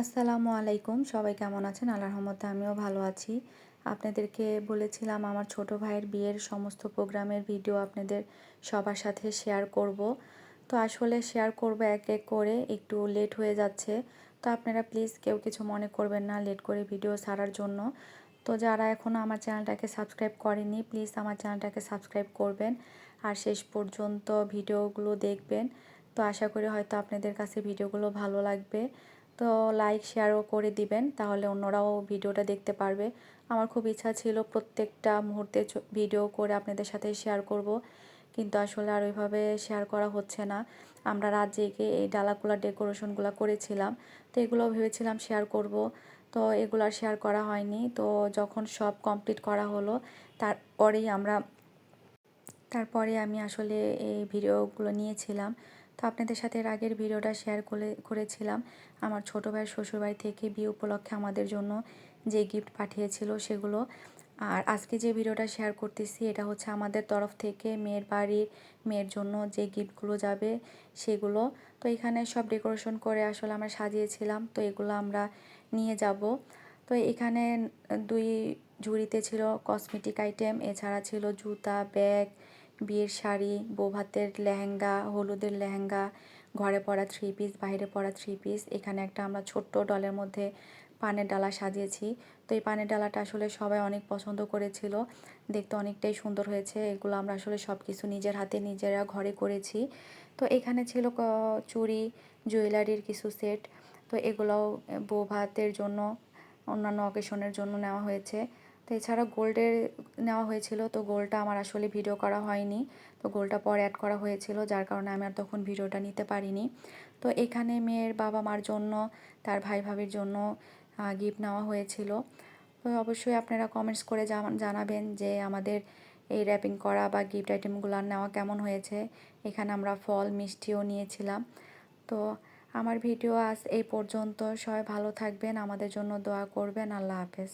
আসসালামু আলাইকুম। সবাই কেমন আছেন? আল্লাহর রহমতে আমিও ভালো আছি। আপনাদেরকে বলেছিলাম আমার ছোট ভাইয়ের বিয়ের সমস্ত প্রোগ্রামের ভিডিও আপনাদের সবার সাথে শেয়ার করব। তো আসলে শেয়ার করব এক এক করে, একটু লেট হয়ে যাচ্ছে। তো আপনারা প্লিজ কেউ কিছু মনে করবেন না লেট করে ভিডিও ছাড়ার জন্য। তো যারা এখনও আমার চ্যানেলটাকে সাবস্ক্রাইব করেনি প্লিজ আমার চ্যানেলটাকে সাবস্ক্রাইব করবেন। আর শেষ পর্যন্ত ভিডিওগুলো দেখবেন। তো আশা করি হয়তো আপনাদের কাছে ভিডিওগুলো ভালো লাগবে। তো লাইক শেয়ারও করে দিবেন, তাহলে অন্যরাও ভিডিওটা দেখতে পারবে। আমার খুব ইচ্ছা ছিল প্রত্যেকটা মুহূর্তে ভিডিও করে আপনাদের সাথে শেয়ার করব, কিন্তু আসলে আর ওইভাবে শেয়ার করা হচ্ছে না। আমরা রাত জেগে এই ডালাগুলা ডেকোরেশনগুলো করেছিলাম, তো এগুলো ভেবেছিলাম শেয়ার করব, তো এগুলো আর শেয়ার করা হয়নি। তো যখন সব কমপ্লিট করা হলো, তারপরেই আমরা, তারপরে আমি আসলে এই ভিডিওগুলো নিয়েছিলাম। তো আপনাদের সাথে এর আগের ভিডিওটা শেয়ার করে, করেছিলাম। আমার ছোটো ভাইয়ের শ্বশুরবাড়ি থেকে বিয়ে উপলক্ষে আমাদের জন্য যে গিফট পাঠিয়েছিল সেগুলো। আর আজকে যে ভিডিওটা শেয়ার করতেছি, এটা হচ্ছে আমাদের তরফ থেকে মেয়ের বাড়ির মেয়ের জন্য যে গিফটগুলো যাবে সেগুলো। তো এখানে সব ডেকোরেশন করে আসলে আমরা সাজিয়েছিলাম, তো এগুলো আমরা নিয়ে যাব। তো এখানে দুই ঝুড়িতে ছিল কসমেটিক আইটেম এছাড়া ছিল জুতা ব্যাগ বিয়ের শাড়ি, বৌভাতের লেহেঙ্গা, হলুদের লেহেঙ্গা, ঘরে পরা থ্রি পিস বাইরে পরা থ্রি পিস এখানে একটা আমরা ছোট্ট ডলের মধ্যে পানের ডালা সাজিয়েছি। তো এই পানের ডালাটা আসলে সবাই অনেক পছন্দ করেছিল। দেখতে অনেকটাই সুন্দর হয়েছে। এগুলো আমরা আসলে সব কিছু নিজের হাতে নিজেরা ঘরে করেছি। তো এখানে ছিল চুড়ি, জুয়েলারির কিছু সেট তো এগুলোও বউ ভাতের জন্য, অন্যান্য অকেশনের জন্য নেওয়া হয়েছে। তো এছাড়া গোল্ডের নেওয়া হয়েছিল, তো গোল্ডটা আমার আসলে ভিডিও করা হয়নি। তো গোল্ডটা পরে অ্যাড করা হয়েছিল, যার কারণে আমি আর তখন ভিডিওটা নিতে পারিনি। তো এখানে মেয়ের বাবা মার জন্য, তার ভাই ভাবির জন্য গিফট নেওয়া হয়েছিল। তো অবশ্যই আপনারা কমেন্টস করে জানাবেন যে আমাদের এই র্যাপিং করা বা গিফট আইটেমগুলো নেওয়া কেমন হয়েছে। এখানে আমরা ফল, মিষ্টিও নিয়েছিলাম। তো আমার ভিডিও আজ এই পর্যন্ত। সবাই ভালো থাকবেন, আমাদের জন্য দোয়া করবেন। আল্লাহ হাফেজ।